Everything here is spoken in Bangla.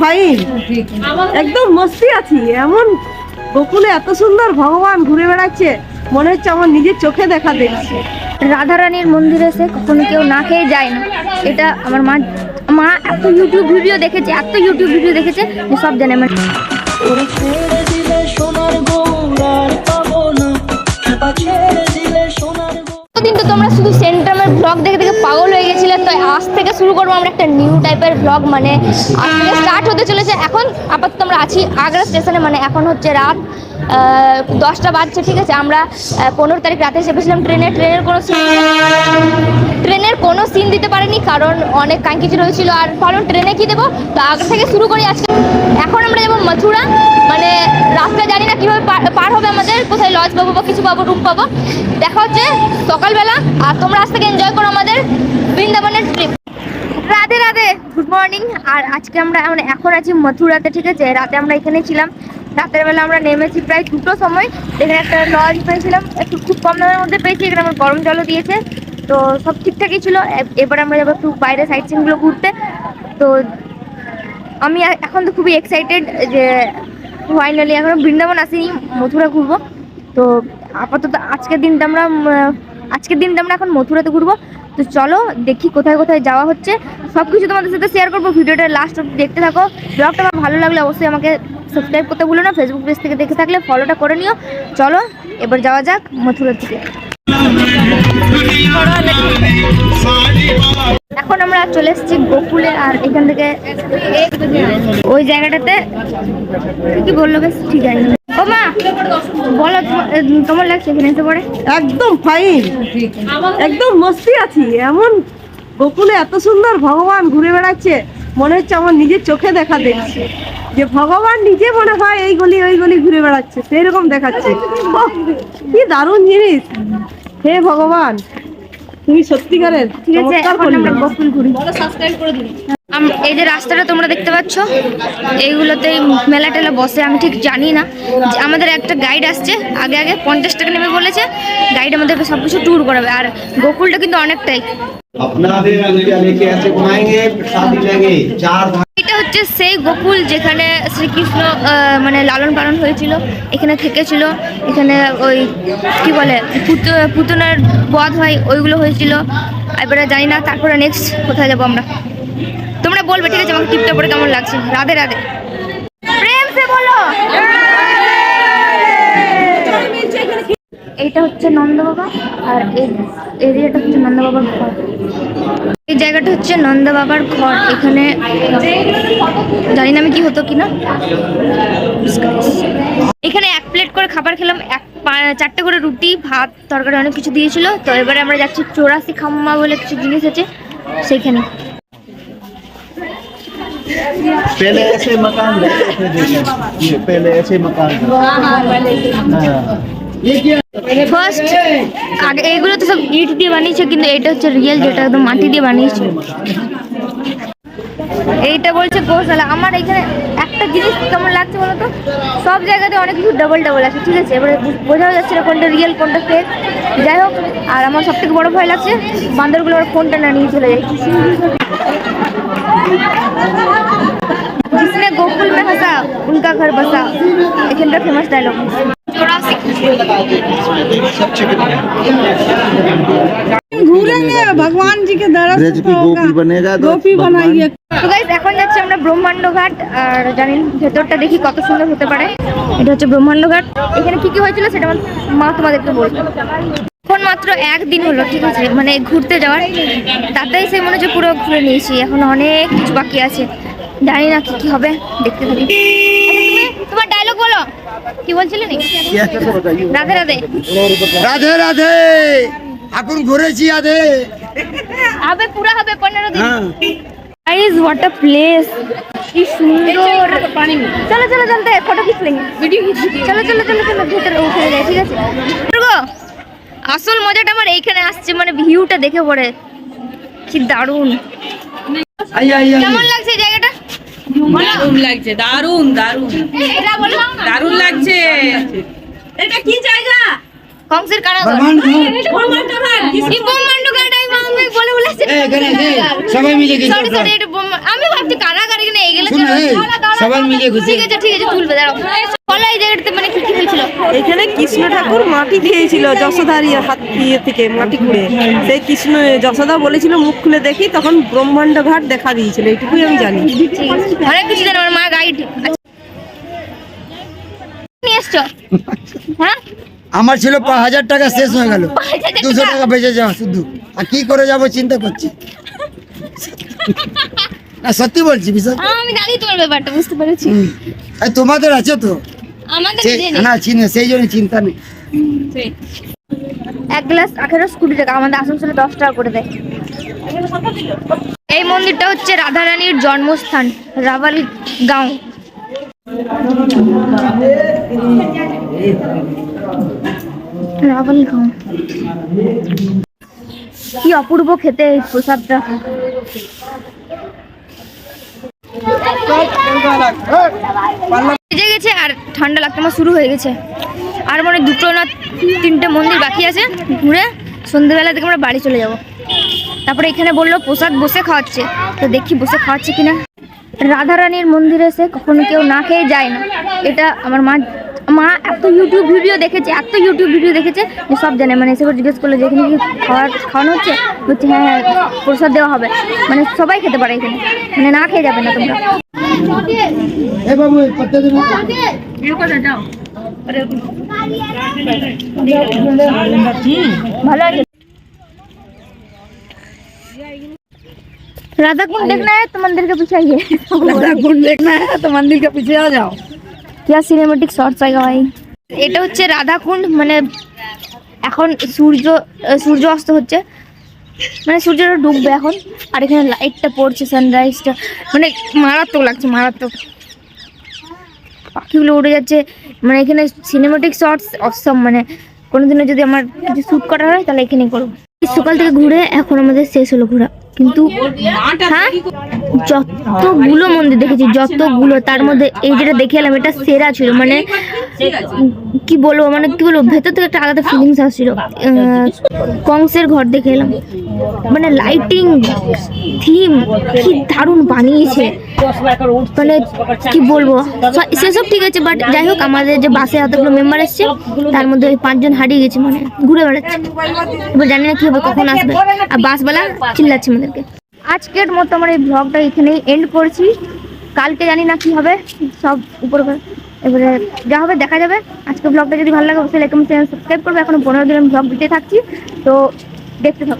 ফাইন একদম মস্তি আছি। এমন গোকুলে এত সুন্দর ভগবান ঘুরে বেড়াচ্ছে মনে হচ্ছে আমার নিজের চোখে দেখা দেখছি। রাধারানীর মন্দিরে এসে কখনো কেউ না খেয়ে যায় না। এটা আমার মা মা এত ইউটিউব ভিডিও দেখেছে এত ইউটিউব ভিডিও দেখেছে সব জানে সোনার দিন তো তোমরা শুধু সেন্ট্রামের ব্লগ দেখে দেখে পাগল হয়ে গেছিলে তো আজ থেকে শুরু করব আমরা একটা নিউ টাইপের ব্লগ মানে আজ স্টার্ট হতে চলেছে। এখন আপাতত আমরা আছি আগ্রা স্টেশনে মানে এখন হচ্ছে রাত দশটা বাজছে, ঠিক আছে? আমরা পনেরো তারিখ রাতে চেপেছিলাম ট্রেনে। ট্রেনের কোনো সিন ট্রেনের কোনো সিন দিতে পারেনি, কারণ অনেক কাঙ্কিচি রয়েছিল। আর কারণ ট্রেনে কি দেবো? তো আগ্রা থেকে শুরু করি আজকে। এখন আমরা যাব মথুরা। মানে রাস্তা জানি না কীভাবে পার হবে আমাদের। কোথায় লজ পাবো বা কিছু পাবো রুম পাবো। দেখা হচ্ছে সকালবেলা, আর তোমরা আজ থেকে এনজয় করো আমাদের বৃন্দাবনের trip Radhe Radhe good morning আর আজকে আমরা মানে এখন আছি মথুরাতে, ঠিক আছে? রাতে আমরা এখানে ছিলাম। রাতের বেলা আমরা নেমেছি প্রায় দুটো সময়। এখানে একটা লজ পেয়েছিলাম, একটু খুব কম দামের মধ্যে পেয়েছি, এখানে আমার গরম জলও দিয়েছে। তো সব ঠিকঠাকই ছিল। এবার আমরা যাব একটু বাইরে সাইড সিনগুলো ঘুরতে। তো আমি এখন তো খুবই এক্সাইটেড যে ফাইনালি এখনও বৃন্দাবন আসিনি, মথুরা ঘুরবো। তো আপাতত আজকের দিনটা আমরা আজকের দিনটা আমরা এখন মথুরাতে ঘুরবো। তো চলো, দেখি কোথায় কোথায় যাওয়া হচ্ছে। সব কিছু তোমাদের সাথে শেয়ার করব। ভিডিওটা লাস্ট দেখতে থাকো। ব্লগটা আমার ভালো লাগলে অবশ্যই আমাকে সাবস্ক্রাইব করতে ভুলো না। ফেসবুক পেজ থেকে দেখে থাকলে ফলোটা করে নিও। চলো, এবার যাওয়া যাক মথুরার দিকে। এখন আমরা চলে এসেছি গোকুলে আর এখান থেকে ওই জায়গাটাতে। কি বলল বেশ? ঠিক আছে। বলো তোমার- লাগছে এখানে এসে পড়ে একদম ফাইন একদম মস্তি আছি। এমন গোকুলে এত সুন্দর ভগবান ঘুরে বেড়াচ্ছে মনে হচ্ছে আমার নিজের চোখে দেখা দেখছি। যে ভগবান নিজে মনে হয় এই গলি ওই গলি ঘুরে বেড়াচ্ছে সেই রকম দেখাচ্ছে কি দারুণ জিনিস। হে ভগবান তুমি সত্যিকারের ঠিক আছে চমৎকার করলে। গোকুল ঘুরি। আম- এই যে রাস্তাটা তোমরা দেখতে পাচ্ছ এইগুলোতে মেলা টেলা বসে আমি ঠিক জানি না। আমাদের একটা গাইড আসছে আগে আগে পঞ্চাশ টাকা নেবে বলেছে গাইড আমাদেরকে সবকিছু ট্যুর করাবে আর গোকুলটা কিন্তু অনেকটাই। এটা হচ্ছে সেই গোকুল যেখানে শ্রীকৃষ্ণ মানে লালন পালন হয়েছিল এখানে থেকেছিল এখানে ওই কি বলে পুতনার বধ হয় ওইগুলো হয়েছিল। এবারে জানি না তারপরে নেক্সট কোথায় যাব আমরা? বলবে, ঠিক আছে? আমাকে টিপটা পরে কেমন লাগছে? রাধে রাধে। এইটা হচ্ছে নন্দ বাবা আর এই এরিয়াটা হচ্ছে নন্দ বাবার ঘর। এই জায়গাটা হচ্ছে নন্দ বাবার ঘর। এখানে, জানি না আমি কি হতো কিনা। এখানে এক প্লেট করে খাবার খেলাম, এক চারটে করে রুটি, ভাত, তরকারি অনেক কিছু দিয়েছিল। তো এবারে আমরা যাচ্ছি চৌরাশি খাম্মা বলে কিছু জিনিস আছে, সেইখানে। पहले ऐसे मकान रहते थे देखो ये पहले ऐसे मकान थे। हाँ। ফার্স্ট আগে এগুলো তো সব ইট দিয়ে বানিয়েছে কিন্তু এটা হচ্ছে রিয়েল যেটা একদম মাটি দিয়ে বানিয়েছে এইটা বলছে গোশালা আমার এখানে একটা জিনিস কেমন লাগছে বলো তো সব জায়গাতে অনেক কিছু ডাবল ডাবল আছে ঠিক আছে এবারে বু- বোঝাও যাচ্ছে না কোনটা রিয়েল কোনটা ফেক যাই হোক আর আমার সব থেকে বড় ভয় লাগছে বান্দরগুলো ওর ফোনটা না নিয়ে চলে যায় जिसने गोकुल में हंसा उनका घर बसा এখানটা ফেমাস ডায়লগ চৌরাশি घूरेंगे भगवान जी के दर्शन ब्रज की गोपी बनेगा तो गोपी भगवान- बनाइए তো গাইস এখন যাচ্ছি আমরা ব্রহ্মাণ্ড ঘাট আর জানেন ভেতরটা দেখি কত সুন্দর হতে পারে এটা হচ্ছে ব্রহ্মাণ্ড ঘাট এখানে কি কি হয়েছিল সেটা আমার মা তোমাদেরকে বলবে এখন মাত্র একদিন হলো ঠিক আছে মানে ঘুরতে যাওয়ার তাতেই সে মনে হচ্ছে পুরো ঘুরে নিয়েছি এখন অনেক কিছু বাকি আছে জানি না কি কি হবে দেখতে থাকি আচ্ছা, তুমি তোমার ডায়লগ বলো কি বলছিলে নি রাধে রাধে রাধে রাধে এখন ঘুরেছি আধে হবে পুরা হবে পনেরো দিন হ্যাঁ गाइस व्हाट अ प्लेस কি সুন্দর চলো চলো চলতে ফটো খিচ লেঙ্গে ভিডিও চলো চলো চলো চলো ভেতরে উঠে যাই ঠিক আছে দুর্গো আসল মজাটা আমার এইখানে আসছে মানে ভিউটা দেখে পড়ে কি দারুণ। আই কেমন লাগছে এই জায়গাটা? দারুণ লাগছে দারুণ দারুণ। এটা দারুণ লাগছে। এটা কি জায়গা? কংসের কারাগার। আমি আমি বলে বলেছি। এ, এখানে সবাই মিলে গেছি সরি সরি এটা ব্রহ্মা- আমি ভাবছি কারাগার এখানে এগুলো সবাই মিলে ঠিক আছে ঠিক আছে তুলবে দাঁড়াও। বলো এই জায়গাটাতে মানে কি কি হয়েছিল? এখানে কৃষ্ণ ঠাকুর মাটি খেয়েছিল যশোদার হাত ইয়ে থেকে মাটি খুঁড়ে। সেই কৃষ্ণ যশোদা বলেছিল মুখ খুলে দেখি। তখন ব্রহ্মাণ্ড ঘাট দেখা দিয়েছিল এইটুকুই আমি জানি। অনেক কিছু জানো আমার মা গাইড। নিয়ে এসছো? হ্যাঁ? আমার ছিল পাঁচ হাজার টাকা শেষ হয়ে গেল। দুশো টাকা বেঁচে যাওয়া শুধু। আর কি করে যাব চিন্তা করছি। না সত্যি বলছি বিষয় আমি জানি তোমার ব্যাপারটা বুঝতে পেরেছি। আর তোমাদের আছে তো? না চিনে সেই জন্য চিন্তা নেই। এক গ্লাস আখেরস কুড়ি টাকা আমাদের আসানসোলে দশ টাকা করে দেয়। এই মন্দিরটা হচ্ছে রাধারানীর জন্মস্থান রাভাল গাঁও রাভাল গাঁও কি অপূর্ব খেতে এই প্রসাদটা। গেছে আর ঠান্ডা লাগতে আমার শুরু হয়ে গেছে। আর মনে দুটো না তিনটে মন্দির বাকি আছে ঘুরে সন্ধ্যেবেলা থেকে আমরা বাড়ি চলে যাব। তারপরে এখানে বলল প্রসাদ বসে খাওয়াচ্ছে। তো দেখি বসে খাওয়াচ্ছে কিনা। রাধারানীর মন্দিরে এসে কখনো কেউ না খেয়ে যায় না। এটা আমার মা মা এত ইউটিউব ভিডিও দেখেছে, এত ইউটিউব ভিডিও দেখেছে যে সব জানে। মানে এসে জিজ্ঞেস করল যে এখানে কি খাওয়া, খাওয়ানো হচ্ছে? বলছে হ্যাঁ হ্যাঁ প্রসাদ দেওয়া হবে। মানে সবাই খেতে পারে এখানে। মানে না খেয়ে যাবে না তোমরা। ए बाबू पत्ते दे ना इनको दे जाओ अरे भला राधा कुंड देखना है तो मंदिर के पीछे आइए। राधा कुंड देखना है तो मंदिर के पीछे आ जाओ। क्या সিনেম্যাটিক শর্টস आएगा भाई? ये হচ্ছে রাধা কুণ্ড মানে सूर्य সূর্য সূর্য অস্ত মানে সূর্যটা ডুববে এখন। আর এখানে লাইটটা পড়ছে সানরাইজটা মানে মারাত্মক লাগছে, মারাত্মক। পাখিগুলো উড়ে যাচ্ছে। মানে এখানে সিনেমেটিক শর্টস অসম মানে কোনোদিনও যদি আমার কিছু শ্যুট করা হয়, তাহলে এখানেই করব। সকাল থেকে ঘুরে এখন আমাদের শেষ হলো ঘোরা। কিন্তু হ্যাঁ? যতগুলো মন্দির দেখেছি, যতগুলো, তার মধ্যে এই যেটা দেখে এলাম, এটা সেরা ছিল মানে কি বলব মানে কি বলব, ভেতর থেকে একটা আলাদা ফিলিংস আসছিল। কংসের ঘর দেখে এলাম। মানে লাইটিং থিম কি দারুণ বানিয়েছে। মানে কি বলব সেসব ঠিক আছে বাট যাই হোক, আমাদের যে বাসে এতগুলো মেম্বার এসছে, তার মধ্যে ওই পাঁচজন হারিয়ে গেছে মানে ঘুরে বেড়াচ্ছে। এবার জানি না কি হবে, কখন আসবে। আর বাসওয়ালা চিল্লাচ্ছে আমাদেরকে আজকের মতো আমার এই ব্লগটা এখানেই এন্ড করছি। কালকে জানি না কি হবে, সব উপর। এবারে যা হবে দেখা যাবে। আজকে ব্লগটা যদি ভালো লাগে, অবশ্যই লাইক সাবস্ক্রাইব করবে। এখন পনেরো দিন ব্লগ দিতে থাকছি, তো দেখতে থাকো।